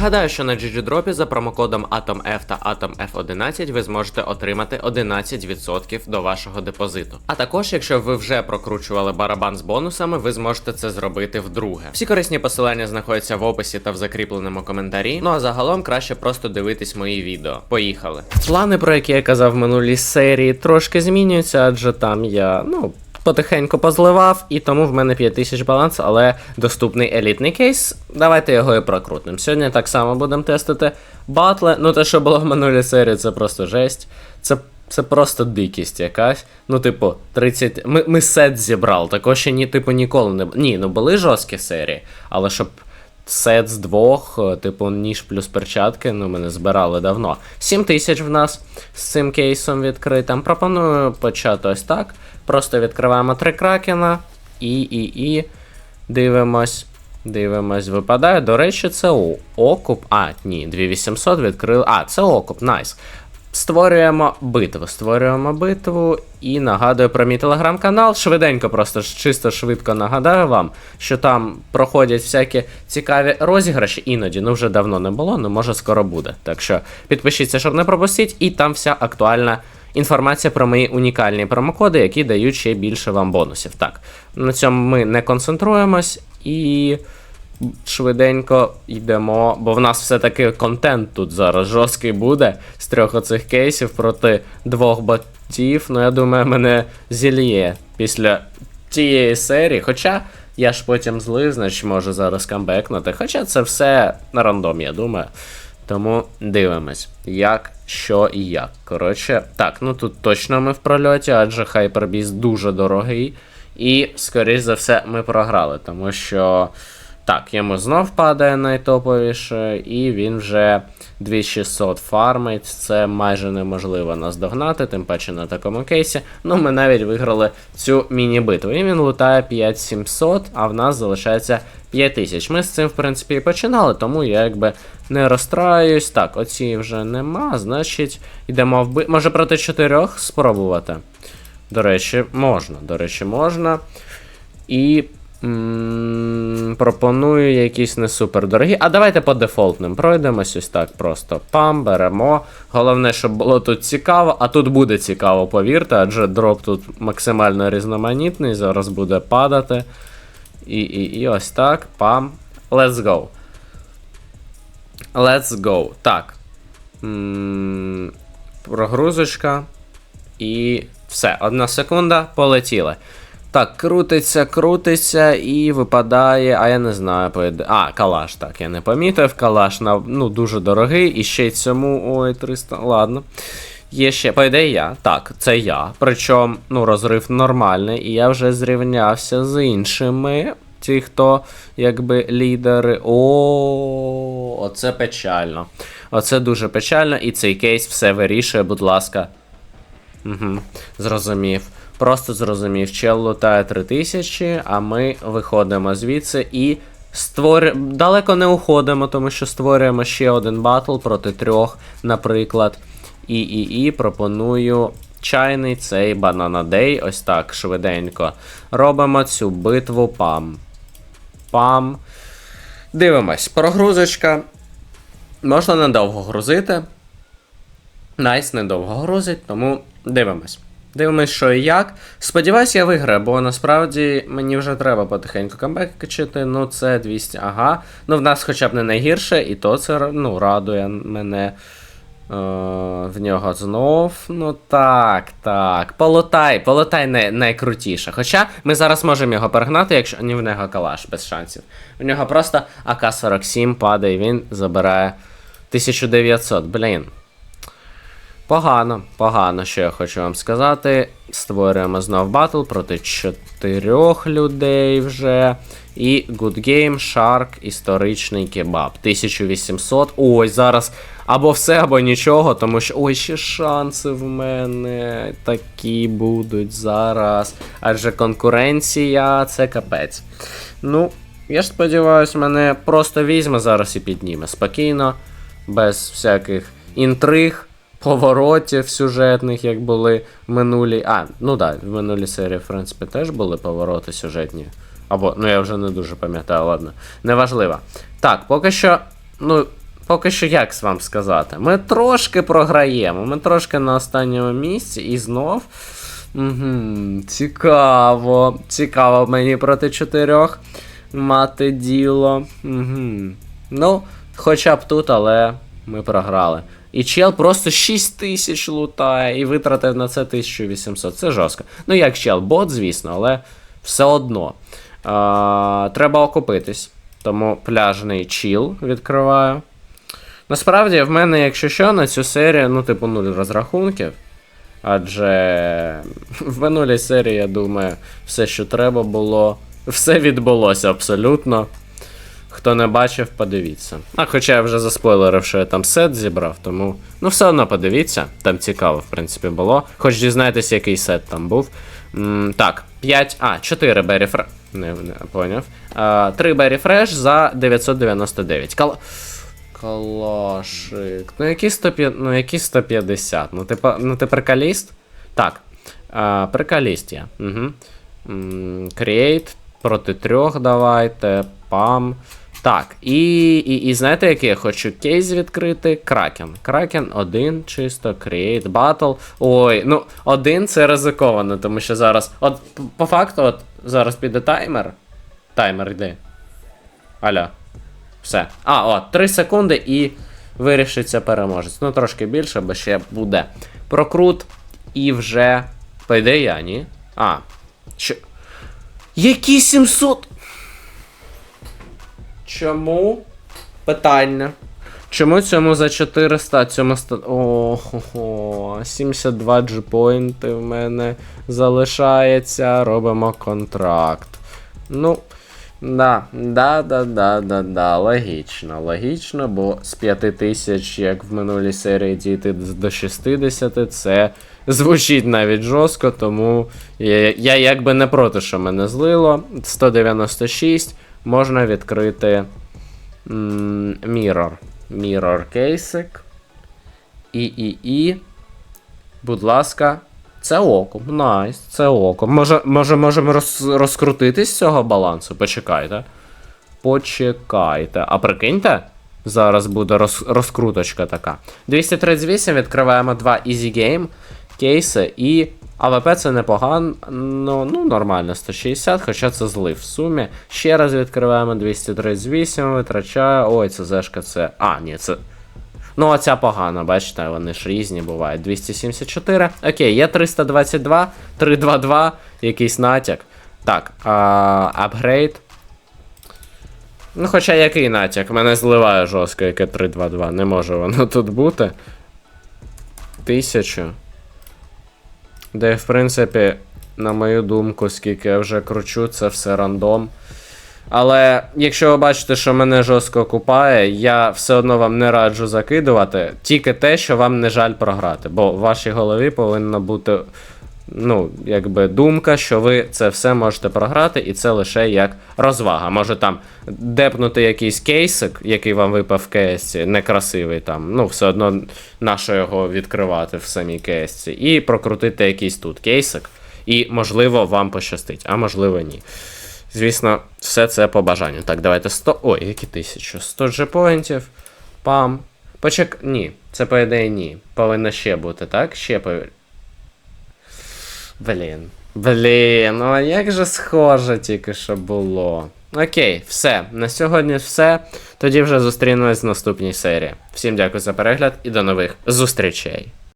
Нагадаю, що на GGDrop за промокодом AtomF та AtomF11 ви зможете отримати 11% до вашого депозиту. А також, якщо ви вже прокручували барабан з бонусами, ви зможете це зробити вдруге. Всі корисні посилання знаходяться в описі та в закріпленому коментарі. Ну а загалом краще просто дивитись мої відео. Поїхали. Плани, про які я казав в минулій серії, трошки змінюються, адже там я, ну. Потихеньку позливав, і тому в мене 5000 баланс, але доступний елітний кейс. Давайте його і прокрутимо. Сьогодні так само будемо тестити батле. Ну, те, що було в минулій серії, це просто жесть. Це, це просто дикість якась. Ну, типу, 30. Ми, ми сет зібрали. Також ще ні, типу, ніколи не. Ні, ну були жорсткі серії, але щоб. Сет з двох, е, типу, ніж плюс перчатки, ну ми не збирали давно. 7 тисяч в нас з цим кейсом відкритим. Пропоную почати ось так. Просто відкриваємо три кракена і, і, і дивимось. Дивимось, випадає. До речі, це окуп. А, ні, 2800 відкрили. А, це окуп, найс. Створюємо битву. Створюємо битву і нагадую про мій телеграм-канал. Швиденько, просто чисто швидко нагадаю вам, що там проходять всякі цікаві розіграші. Іноді, ну вже давно не було, ну може скоро буде. Так що підпишіться, щоб не пропустіть, і там вся актуальна інформація про мої унікальні промокоди, які дають ще більше вам бонусів. Так, на цьому ми не концентруємось і швиденько йдемо, бо в нас все-таки контент тут зараз жорсткий буде з трьох оцих кейсів проти двох ботів. Ну, я думаю, мене зільє після тієї серії. Хоча я ж потім злив, значить можу зараз камбекнути. Хоча це все на рандом, я думаю. Тому дивимось, як, що і як. Коротше, так, ну тут точно ми в прольоті, адже Hyperbeast дуже дорогий. І, скоріш за все, ми програли, тому що. Так, йому знов падає найтоповіше, і він вже 2600 фармить. Це майже неможливо наздогнати, тим паче на такому кейсі. Ну, ми навіть виграли цю міні-битву. І він лутає 5700, а в нас залишається 5000. Ми з цим, в принципі, і починали, тому я якби не розстраюсь. Так, оці вже нема, значить, йдемо вби. Може проти чотирьох спробувати. До речі, можна. До речі, можна. І. м, Пропоную якісь не супер дорогі. А давайте по дефолтним пройдемось ось так просто. Пам, беремо. Головне, щоб було тут цікаво, а тут буде цікаво, повірте, адже дроп тут максимально різноманітний, зараз буде падати. І, і, і ось так. Пам. Let's go. Let's go. Так. М, Прогрузочка. І все, одна секунда, полетіли. Так, крутиться, крутиться і випадає, а я не знаю, поїде. А, калаш, так, я не помітив. Калаш на, ну, дуже дорогий, і ще й цьому. Ой, 300. Ладно. Є ще, по ідеї я. Так, це я. Причому, ну, розрив нормальний, і я вже зрівнявся з іншими. Ті, хто якби лідери. О, оце печально. Оце дуже печально, і цей кейс все вирішує, будь ласка. Угу, зрозумів. Просто зрозумів, чел лутає 3000, а ми виходимо звідси і створюємо. Далеко не уходимо, тому що створюємо ще один батл проти трьох, наприклад. І і і пропоную чайний цей Day. Ось так швиденько. Робимо цю битву пам. Пам. Дивимось, прогрузочка. Можна недовго грузити. Найс недовго грузить, тому дивимось. Дивимось, що і як. Сподіваюсь, я виграю, бо насправді мені вже треба потихеньку камбек качити. Ну, це 200. Ага. Ну, в нас хоча б не найгірше, і то це ну, радує мене. Е, в нього знов. Ну так, так. Полотай, полотай най- найкрутіше. Хоча ми зараз можемо його перегнати, якщо ні в нього калаш без шансів. У нього просто АК-47 падає, він забирає 1900. Блін. Погано, погано, що я хочу вам сказати. Створюємо знов батл проти чотирьох людей вже. І Good Game, Shark, історичний кебаб. 1800. Ой, зараз або все, або нічого, тому що. Ой, ще шанси в мене такі будуть зараз. Адже конкуренція це капець. Ну, я ж сподіваюся, мене просто візьме зараз і підніме. Спокійно, без всяких інтриг поворотів сюжетних, як були в минулій. А, ну так, да, в минулій серії, в принципі, теж були повороти сюжетні. Або, ну я вже не дуже пам'ятаю, ладно. Неважливо. Так, поки що, ну, поки що як вам сказати? Ми трошки програємо, ми трошки на останньому місці і знов. Угу, цікаво. Цікаво мені проти чотирьох мати діло. Угу. Ну, хоча б тут, але ми програли. І чел просто 6 тисяч лутає і витратив на це 1800. Це жорстко. Ну, як чел, бот, звісно, але все одно. А, треба окупитись. Тому пляжний чіл відкриваю. Насправді, в мене, якщо що, на цю серію, ну, типу, нуль розрахунків. Адже в минулій серії, я думаю, все, що треба було, все відбулося абсолютно. Хто не бачив, подивіться. А хоча я вже заспойлерив, що я там сет зібрав, тому. Ну, все одно подивіться, там цікаво, в принципі, було. Хоч дізнайтесь, який сет там був. М, так, 5. А, 4 Берry Fresh. Не, не поняв. А, 3 Berry Fresh за 999. Кал... Калашик. Ну які 150, ну, які 150? Ну, ти, па- ну, ти приколіст? Так. А, приколіст я. Угу. Create проти трьох давайте. Пам. Так, і, і, і знаєте, який я хочу кейс відкрити? Кракен. Кракен один, чисто, Create Battle. Ой, ну, один це ризиковано, тому що зараз. От, по факту, от зараз піде таймер. Таймер йде. Аля. Все. А, о, 3 секунди і вирішиться переможець. Ну, трошки більше, бо ще буде прокрут. І вже. Пойде я, ні? А. Що? Які 700? Чому? Питання. Чому цьому за 400, цьому ста... Ого, 72 джипойнти в мене залишається. Робимо контракт. Ну, да, да, да, да, да, да, логічно, логічно, бо з 5 тисяч, як в минулій серії дійти до 60, це звучить навіть жорстко, тому я, я якби не проти, що мене злило. 196 можна відкрити м, Mirror. Mirror кейсик. І, і, і. Будь ласка. Це оком. Найс, це оком. Може, може, можемо роз, розкрутитись з цього балансу? Почекайте. Почекайте. А прикиньте? Зараз буде роз, розкруточка така. 238 відкриваємо два Easy Game кейси і. АВП це непогано, ну, нормально, 160, хоча це злив в сумі. Ще раз відкриваємо 238, витрачає. Ой, це зешка, це. А, ні, це. Ну, оця погана, бачите, вони ж різні бувають. 274. Окей, є 322, 322, якийсь натяк. Так, апгрейд. Ну, хоча який натяк? Мене зливає жорстко, яке 322. Не може воно тут бути. Тисячу. Де, в принципі, на мою думку, скільки я вже кручу, це все рандом. Але якщо ви бачите, що мене жорстко купає, я все одно вам не раджу закидувати, тільки те, що вам не жаль програти. Бо в вашій голові повинна бути ну, якби думка, що ви це все можете програти, і це лише як розвага. Може там депнути якийсь кейсик, який вам випав в КС, некрасивий там. Ну, все одно нащо його відкривати в самій КС, і прокрутити якийсь тут кейсик. І, можливо, вам пощастить, а можливо, ні. Звісно, все це по бажанню. Так, давайте 100. Ой, які тисячу? 100 джепоінтів. Пам. Почек. Ні, це по ідеї ні. Повинно ще бути, так? Ще. Блін. Блін, ну а як же схоже тільки що було. Окей, все. На сьогодні все. Тоді вже зустрінемось в наступній серії. Всім дякую за перегляд і до нових зустрічей.